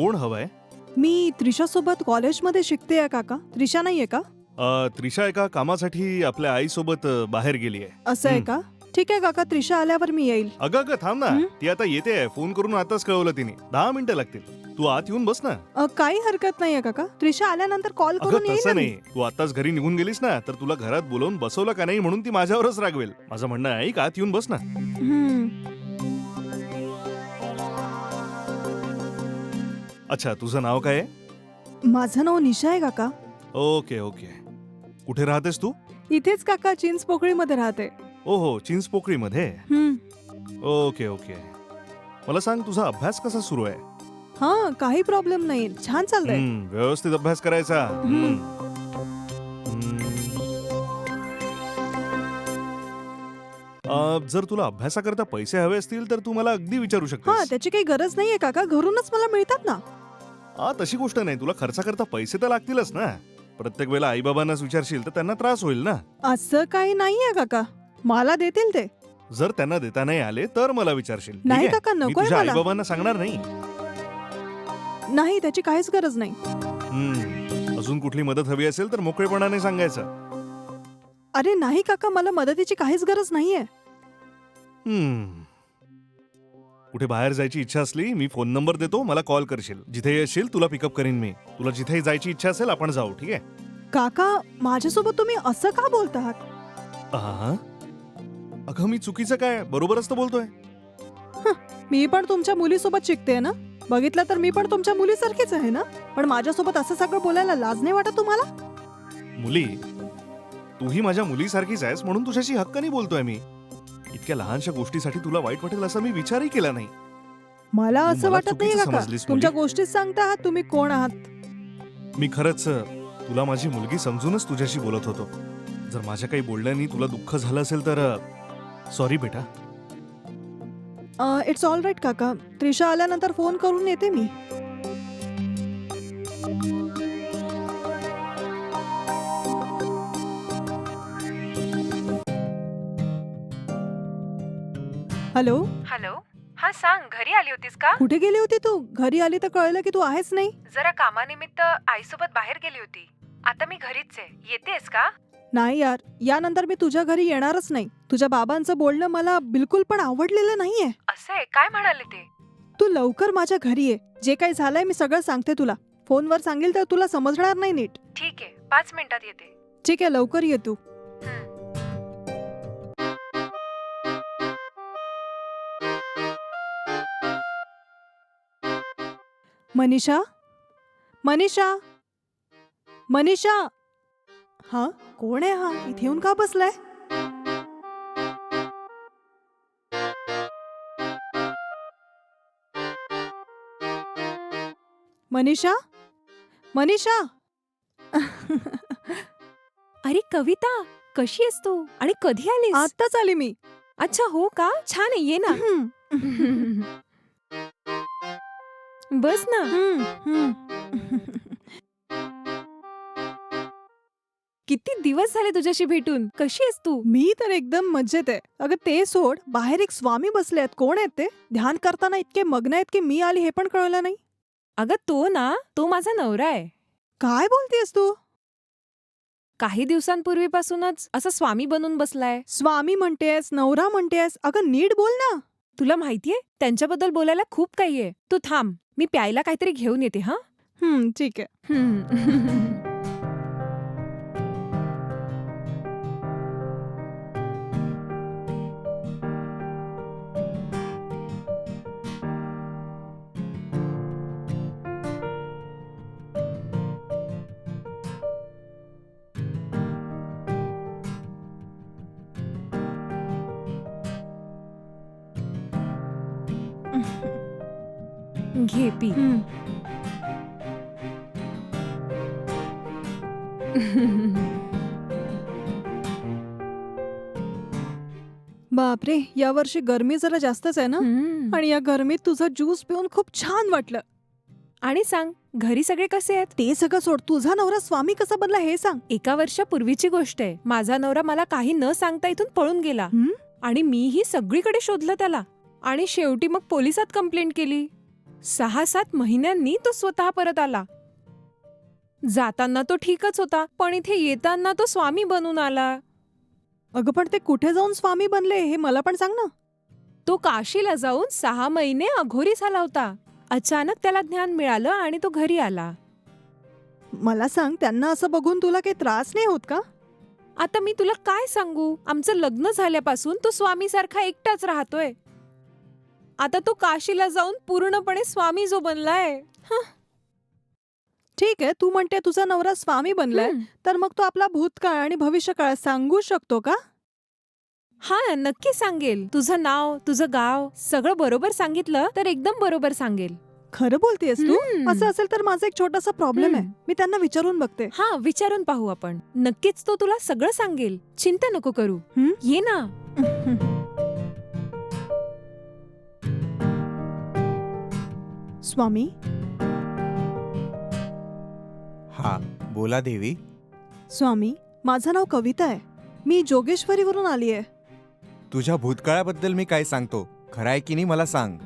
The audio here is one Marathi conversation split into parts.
कोण हवंय? मी त्रिशासोबत कॉलेजमध्ये शिकते काका. त्रिशा नाहीये का? अ, त्रिशा एका कामासाठी आपल्या आईसोबत अ, बाहेर गेली आहे असं आहे हं. का? ठीक आहे काका. त्रिशा आल्यावर मी येईल. अगं अगं थांब ना. हं? ती आता येते फोन करून आताच कळवलं तिने. दहा मिनिटं लागतील. तू आत येऊन बस ना. अ, काही हरकत नाहीये काका. त्रिशा आल्यानंतर कॉल अगं करून येईल तसं ना मी. नाही. तू आताच घरी निघून गेलीस ना तर तुला घरात बोलवून बसवलं का नाही म्हणून ती माझ्यावरच रागवेल. माझं म्हणणं आहे ऐक आत येऊन बस ना. हं. अच्छा तुझं नाव काय आहे? माझं नाव निशा आहे काका. Okay okay. कुठे राहतेस तू? इथेच काका चिंच पोकळीमध्ये राहते. ओ हो चिंचपोकळीमध्ये हं. Okay okay. मला सांग तुझा अभ्यास कसा सुरू आहे? हा काही प्रॉब्लेम नाही. छान चाललंय. हम्म, व्यवस्थित अभ्यास करायचा. हम्म. हम्म. अ, जर तुला अभ्यासाकरता पैसे हवे असतील तर तू मला अगदी विचारू हा शकतेस त्याची काही गरज नाहीये काका. घरूनच मला मिळतात ना. हा तशी गोष्ट नाही. तुला खर्चाकरता पैसे तर लागतीलच ना. प्रत्येक वेळेला आई बाबांनाच विचारशील तर त्यांना त्रास होईल ना. असं काही नाहीये काका. मला देतील ते. जर त्यांना देता नाही आले तर मला विचारशील. ठीक नाही आहे? काका मी नकोय तुझ्या आई मला. बाबांना सांगणार नाही. नाही त्याची काहीच गरज नाही. हम्म. अजून कुठली मदत हवी असेल तर मोकळेपणाने सांगायचं. अरे नाही काका मला मदतीची काहीच गरज नाहीये. हम्म. कुठे बाहेर जायची इच्छा असली मी फोन नंबर देतो मला कॉल करशील. जिथे येशील तुला पिकअप करीन मी. तुला जिथे जायची इच्छा असेल आपण जाऊ ठीक आहे? काका माझ्यासोबत तुम्ही असं का बोलतात? आहा. अगं मी चुकीचं काय बरोबरच तर बोलतोय. मी पण तुमच्या मुलीसोबत शिकते ना? बघितलं तर मी पण तुमच्या मुलीसारखीच आहे ना? पण माझ्यासोबत असं सगळं बोलायला लाज नाही वाटत तुम्हाला? मुली तूही माझ्या मुलीसारखीच आहेस म्हणून तुझ्याशी हक्काने बोलतोय मी. इतक्या लहानशा गोष्टीसाठी तुला वाईट वाटेल असा मी विचारही केला नाही. मला तू असं मला वाटत नाही चुकीचं काका समजलीस, तुमच्या. गोष्टीत सांगता आहात तुम्ही कोण आहात? मी खरंच तुला माझी मुलगी समजूनच तुझ्याशी बोलत होतो. जर माझ्या काही बोलण्यानी तुला दुःख झालं असेल तर सॉरी बेटा. इट्स ऑल राईट काका. त्रिशा आल्यानंतर फोन करून येते मी. हॅलो? हॅलो? हा सांग घरी आली होतीस का? कुठे गेली होती तू? घरी आली तर कळलं की तू आहेच नाही. जरा कामानिमित्त आईसोबत बाहेर गेली होती. आता मी घरीच आहे. येतेस का? नाही यार यानंतर मी तुझ्या घरी येणारच नाही. तुझ्या बाबांचं बोलणं मला बिलकुल पण आवडलेलं नाहीये. असं आहे? काय म्हणाले ते? तू लवकर माझ्या घरी ये. जे काही झालंय मी सगळं सांगते तुला. फोनवर सांगेल तर तुला समजणार नाही नीट. ठीक आहे. पाच मिनिटात येते. ठीक आहे लवकर ये तू. मनीषा? मनीषा? मनीषा? हा कोण आहे हा? इथे येऊन का बसलाय? मनीषा? मनीषा? अरे कविता कशी आहेस तू? आणि कधी आलीस? आत्ताच आली मी. अच्छा हो का? छान आहे ये ना. बस ना. किती दिवस झाले तुझ्याशी भेटून? कशी आहेस तू? मी तर एकदम मजेत आहे. अगं ते सोड बाहेर एक स्वामी बसले आहेत. कोण आहेत ते? ध्यान करताना इतके मग्न आहेत की मी आली हे पण कळलं नाही. अगं तो ना तो माझा नवरा आहे. काय बोलतेस तू? काही दिवसांपूर्वीपासूनच असा स्वामी बनून बसलाय. स्वामी म्हणतेस नवरा म्हणतेस. अगं नीट बोल ना. तुला माहितीये त्यांच्याबद्दल बोलायला खूप काही आहे. तू थांब. मी प्यायला काहीतरी घेऊन येते हा ठीक आहे हम्म. घे पी. हम्म. बापरे या वर्षी गरमी जरा जास्तच आहे ना? हम्म. आणि या गरमीत तुझा ज्यूस पिऊन खूप छान वाटलं. आणि सांग घरी सगळे कसे आहेत? ते सगळं सोड तुझा नवरा स्वामी कसा बनला हे सांग. एका वर्षापूर्वीची गोष्ट आहे. माझा नवरा मला काही न सांगता इथून पळून गेला. हं? आणि मीही सगळीकडे शोधलं त्याला. आणि शेवटी मग पोलिसात कंप्लेंट केली. सहा सात महिन्यांनी तो स्वतः परत आला. जाताना तो ठीकच होता पण इथे येताना तो स्वामी बनून आला. अगं पण ते कुठे जाऊन स्वामी बनले हे मला पण सांग ना. तो काशीला जाऊन सहा महिने अघोरी झाला होता. अचानक त्याला ज्ञान मिळालं आणि तो घरी आला. मला सांग त्यांना असं बघून तुला काही त्रास नाही होत का? आता मी तुला काय सांगू? आमचं लग्न झाल्यापासून तो स्वामीसारखा एकटाच राहतोय. आता तो काशीला जाऊन पूर्णपणे स्वामी जो बनलाय. ठीक आहे तू म्हणते तुझा नवरा स्वामी बनलाय. तर मग तो आपला भूतकाळ आणि भविष्यकाळ सांगू शकतो का? हा नक्की सांगेल. तुझं नाव तुझं गाव सगळं बरोबर सांगितलं तर एकदम बरोबर सांगेल. खरं बोलतेस तू. असं असेल तर माझा एक छोटासा प्रॉब्लेम आहे. मी त्यांना विचारून बघते. हा विचारून पाहू आपण. नक्कीच तो तुला सगळं सांगेल. चिंता नको करू. हं? ये ना. स्वामी? हा बोला देवी. स्वामी माझं नाव कविता आहे. मी जोगेश्वरीवरून आली आहे. तुझ्या भूतकाळाबद्दल मी काय सांगतो? खरं आहे की नाही मला सांग.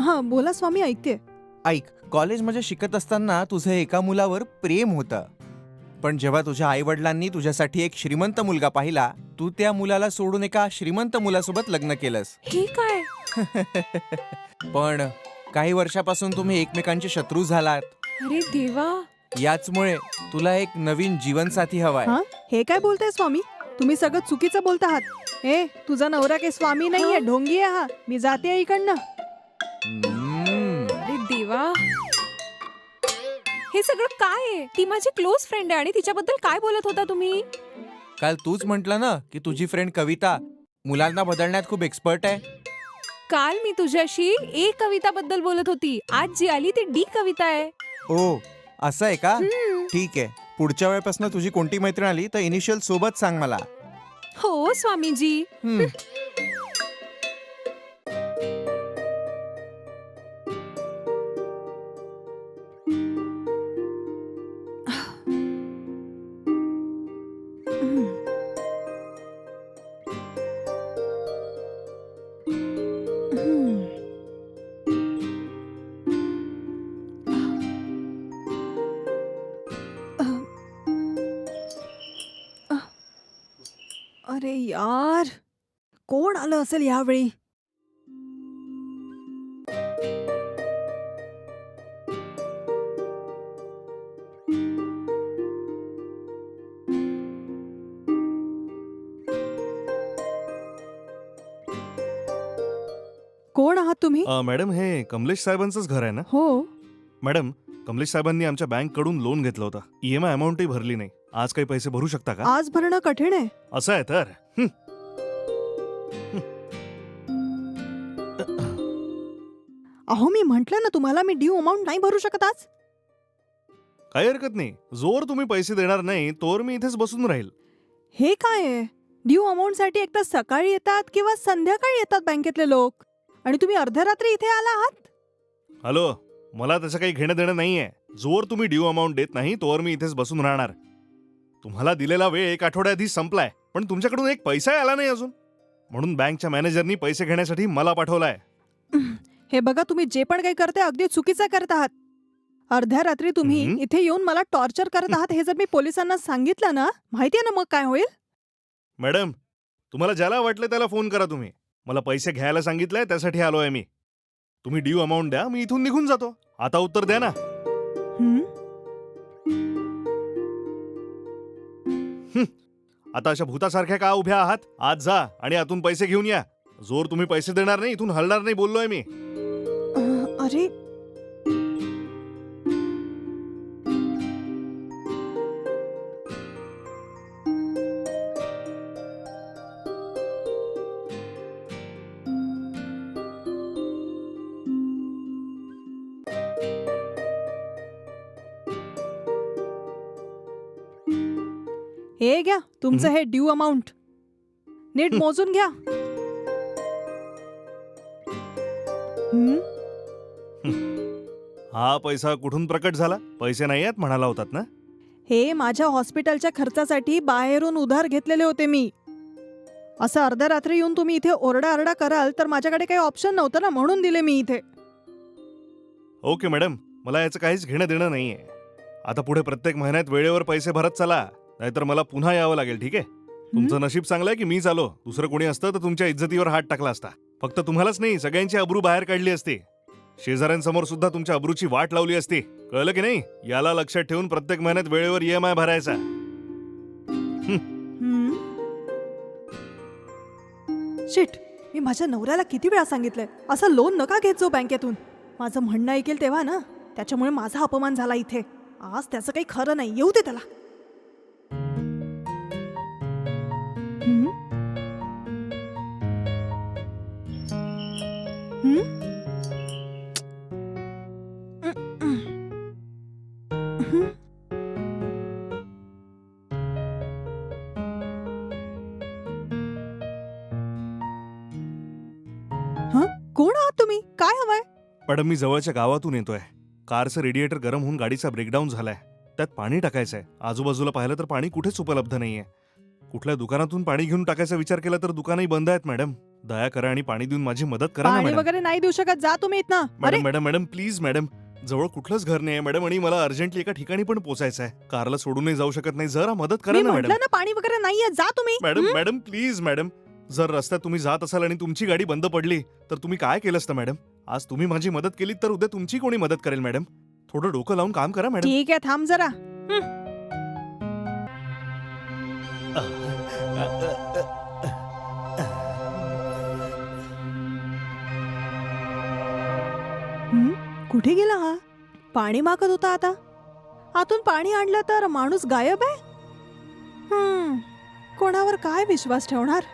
हा बोला स्वामी ऐकते. ऐक कॉलेजमध्ये शिकत असताना तुझं एका मुलावर प्रेम होतं. पण जेव्हा तुझ्या आई वडिलांनी तुझ्यासाठी एक श्रीमंत मुलगा पाहिला तू त्या मुलाला सोडून एका श्रीमंत मुलासोबत लग्न केलंस. हे काय? पण काही वर्षापासून तुम्ही एकमेकांचे शत्रू झालात. अरे देवा. याचमुळे तुला एक नवीन जीवनसाथी हवाय. हा? हे काय बोलताय स्वामी? तुम्ही सगळं चुकीचं बोलत आहात. ए तुझा नवरा काही स्वामी नाहीये ढोंगी आहे हा. मी जाते इकडनं. हम्म. अरे देवा. हे सगळं काय आहे? ती माझी क्लोज फ्रेंड आहे आणि तिच्याबद्दल काय बोलत होता तुम्ही? काल तूच म्हंटल ना की तुझी फ्रेंड कविता मुलांना बदलण्यात खूप एक्सपर्ट आहे. काल मी तुझ्याशी ए कविताबद्दल बोलत होती. आज जी आली ती डी कविता आहे. ओ असं आहे का? हम्म. ठीक आहे. पुढच्या वेळेपासून तुझी कोणती मैत्रीण आली तर इनिशियल सोबत सांग मला. हो स्वामीजी. हम्म. अरे यार कोण आलं असेल यावेळी? कोण आहात तुम्ही? अ, मॅडम हे कमलेश साहेबांचंच घर आहे ना? हो. मॅडम कमलेश साहेबांनी आमच्या बँककडून लोन घेतलं होतं. ईएमआय अमाऊंटही भरली नाही. आज काही पैसे भरू शकता का? आज भरणं कठीण आहे. असं आहे तर. हं. अहो मी म्हंटल ना तुम्हाला मी ड्यू अमाऊंट नाही भरू शकत आज? काही हरकत नाही. जोर तुम्ही पैसे देणार नाही तोवर मी इथेच बसून राहील. हे काय आहे? ड्यू अमाऊंटसाठी एकतर सकाळी येतात किंवा संध्याकाळी येतात बँकेतले लोक. आणि तुम्ही अर्ध्या रात्री इथे आला आहात? हॅलो मला त्याचं काही घेणं देणं नाहीये. जोर तुम्ही ड्यू अमाऊंट देत नाही तोवर मी इथेच बसून राहणार. तुम्हाला दिलेला वेळ एक आठवड्याआधी संपलाय पण तुमच्याकडून एक पैसाही आला नाही अजून. म्हणून बँकच्या मॅनेजरनी पैसे घेण्यासाठी मला पाठवलाय. हे बघा तुम्ही जे पण काही करते अगदी चुकीचं करत आहात. अर्ध्या रात्री तुम्ही हम्म. इथे येऊन मला टॉर्चर करत आहात हे जर मी पोलिसांना सांगितलं ना माहितीये ना मग काय होईल? मॅडम तुम्हाला ज्याला वाटलं त्याला फोन करा तुम्ही. मला पैसे घ्यायला सांगितलंय त्यासाठी आलोय मी. तुम्ही ड्यू अमाऊंट द्या मी इथून निघून जातो. आता उत्तर द्या ना. हम्म? आता अशा भूतासारख्या का उभ्या आहात? आज जा आणि आतून पैसे घेऊन या. जोर तुम्ही पैसे देणार नाही इथून हलणार नाही बोललोय मी. अरे हे घ्या तुमचं. हे ड्यू अमाऊंट नीट मोजून घ्या. हा पैसा कुठून प्रकट झाला? पैसे नाही आहेत म्हणाला होतात ना? हे माझ्या हॉस्पिटलच्या खर्चासाठी बाहेरून उधार घेतलेले होते मी. असं अर्ध्या रात्री येऊन तुम्ही इथे ओरडा आरडा कराल तर माझ्याकडे काही ऑप्शन नव्हतं ना म्हणून दिले मी इथे. ओके मॅडम मला याचं काहीच घेणं देणं नाहीये. आता पुढे प्रत्येक महिन्यात वेळेवर पैसे भरत चला. नाहीतर मला पुन्हा यावं लागेल ठीक आहे? तुमचं नशीब चांगलं आहे की मी चालो दुसरं कोणी असतं तर तुमच्या इज्जतीवर हात टाकला असता. फक्त तुम्हालाच नाही सगळ्यांची अब्रू बाहेर काढली असती. शेजाऱ्यांसमोर सुद्धा तुमच्या अब्रूची वाट लावली असती. कळलं की नाही? याला लक्षात ठेवून प्रत्येक महिन्यात वेळेवर ई एम आय भरायचा. शिट मी माझ्या नवऱ्याला किती वेळा सांगितलंय? असं लोन नका घेत जो बँकेतून. माझं म्हणणं ऐकेल तेव्हा ना त्याच्यामुळे माझा अपमान झाला इथे. आज त्याचं काही खरं नाही. येऊ दे त्याला. हम्म? कोण आहात तुम्ही? काय हवंय? मॅडम मी जवळच्या गावातून येतोय. कारचं रेडिएटर गरम होऊन गाडीचा ब्रेकडाऊन झालाय. त्यात पाणी टाकायचंय. आजूबाजूला पाहिलं तर पाणी कुठेच उपलब्ध नाहीये. कुठल्या दुकानातून पाणी घेऊन टाकायचा विचार केला तर दुकानही बंद आहेत मॅडम. दया करा आणि पाणी देऊन माझी मदत करा ना पाणी मॅडम वगैरे नाही देऊ शकत जा तुम्ही इथनं. अरे! Madam madam madam please madam जवळ कुठलंच घर नाही मॅडम आणि मला अर्जंटली एका ठिकाणी पण पोचायचं आहे कारला सोडूनही जाऊ शकत नाही. जरा मदत करा मी ना मॅडम म्हटलं ना पाणी वगैरे नाहीये जा तुम्ही. मॅडम हं? मॅडम प्लीज मॅडम जर रस्त्यात तुम्ही जात असाल आणि तुमची गाडी बंद पडली तर तुम्ही काय केलं असतं मॅडम आज तुम्ही माझी मदत केली तर उद्या तुमची कोणी मदत करेल मॅडम थोडं डोकं लावून काम करा मॅडम ठीक आहे थांब जरा. कुठे गेला हा? पाणी मागत होता आता. आतून पाणी आणलं तर माणूस गायब आहे? कोणावर काय विश्वास ठेवणार?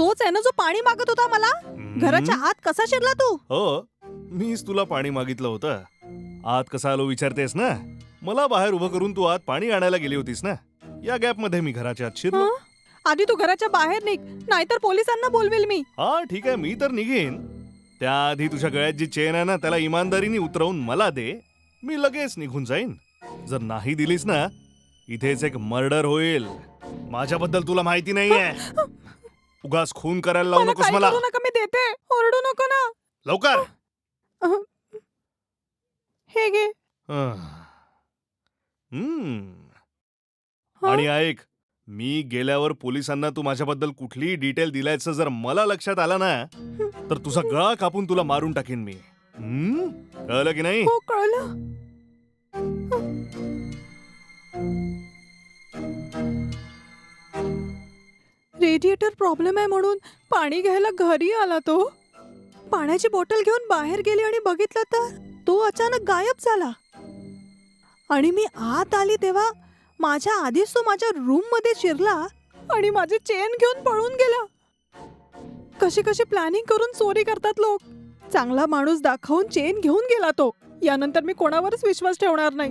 तोच आहे ना जो पाणी मागत होता मला? घराच्या आत कसा शिरला तू? हो. मीच तुला पाणी मागितलं होतं. आत कसा आलो विचारतेस ना? मला बाहेर उभं करून तू आत पाणी आणायला गेली होतीस ना? या गॅपमध्ये मी घराच्या आत शिरलो. हं? आधी तू घराच्या बाहेर निघ नाहीतर पोलिसांना बोलवेल मी. हा ठीक आहे मी तर निघेन. त्याआधी तुझ्या गळ्यात जी चेन आहे ना त्याला इमानदारीने उतरवून मला दे. मी लगेच निघून जाईन. जर नाही दिलीस ना इथेच एक मर्डर होईल. माझ्याबद्दल तुला माहिती नाहीये. उगाच खून करायला लावू नकोस मला. नका मी देते. ओरडू नको ना. लवकर. हे घे? आणि ऐक मी गेल्यावर पोलिसांना तू माझ्याबद्दल कुठलीही डिटेल दिलायचं जर मला लक्षात आलं ना तर तुझा गळा कापून तुला मारून टाकेन मी. हम्म? कळलं की नाही? हो कळलं. रेडिएटर प्रॉब्लेम आहे म्हणून पाणी घ्यायला घरी आला तो. पाण्याची बॉटल घेऊन बाहेर गेली आणि बघितलं तर तो अचानक गायब झाला. आणि मी आत आली तेव्हा माझ्या आधीच तो माझ्या रूममध्ये शिरला आणि माझी चेन घेऊन पळून गेला. कशी कशी प्लॅनिंग करून चोरी करतात लोक. चांगला माणूस दाखवून चेन घेऊन गेला तो. यानंतर मी कोणावरच विश्वास ठेवणार नाही.